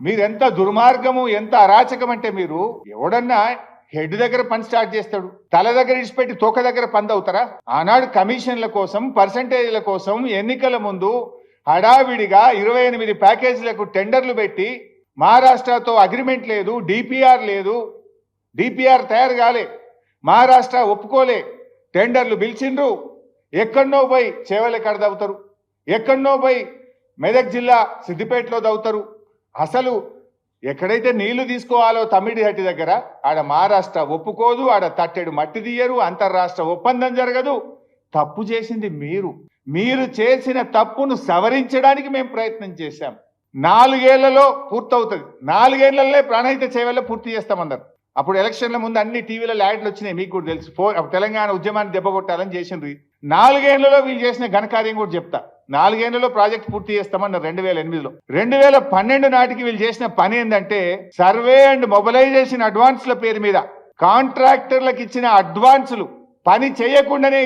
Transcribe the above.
మీరెంత దుర్మార్గము ఎంత అరాచకం అంటే మీరు ఎవడన్నా హెడ్ దగ్గర పని స్టార్ట్ చేస్తాడు తల దగ్గర ఇడిచిపెట్టి తోక దగ్గర పంది అవుతారా? ఆనాడు కమిషన్ల కోసం పర్సంటేజ్ల కోసం ఎన్నికల ముందు హడావిడిగా ఇరవై ఎనిమిది ప్యాకేజీలకు టెండర్లు పెట్టి మహారాష్ట్రతో అగ్రిమెంట్ లేదు డిపిఆర్ లేదు డిపిఆర్ తయారు కాలే మహారాష్ట్ర ఒప్పుకోలే టెండర్లు పిలిచిండ్రు. ఎక్కడనో పోయి చేవలెక్కడ దవ్వుతారు. ఎక్కడనో పోయి మెదక్ జిల్లా సిద్దిపేటలో దవ్వుతారు. అసలు ఎక్కడైతే నీళ్ళు తీసుకోవాలో తమిడిహట్టి దగ్గర ఆడ మహారాష్ట్ర ఒప్పుకోదు ఆడ తట్టెడు మట్టి తీయరు అంతర్రాష్ట్ర ఒప్పందం జరగదు. తప్పు చేసింది మీరు. మీరు చేసిన తప్పును సవరించడానికి మేము ప్రయత్నం చేశాం. నాలుగేళ్ళలో పూర్తవుతుంది. నాలుగేళ్ళలో ప్రాణహిత సేవల్లో పూర్తి చేస్తామన్నారు అప్పుడు ఎలక్షన్ల ముందు అన్ని టీవీలలో యాడ్లు వచ్చినాయి మీకు కూడా తెలుసు. ఫో తెలంగాణ ఉద్యమాన్ని దెబ్బ కొట్టాలని చేసిండ్రు. నాలుగేళ్ళలో వీళ్ళు చేసిన ఘనకార్యం కూడా చెప్తా. నాలుగేళ్ళలో ప్రాజెక్ట్ పూర్తి చేస్తామన్నారు రెండు వేల ఎనిమిదిలో. రెండు వేల పన్నెండు నాటికి వీళ్ళు చేసిన పని ఏంటంటే సర్వే అండ్ మొబిలైజేషన్ అడ్వాన్స్ల పేరు మీద కాంట్రాక్టర్లకు ఇచ్చిన అడ్వాన్సులు. పని చేయకుండానే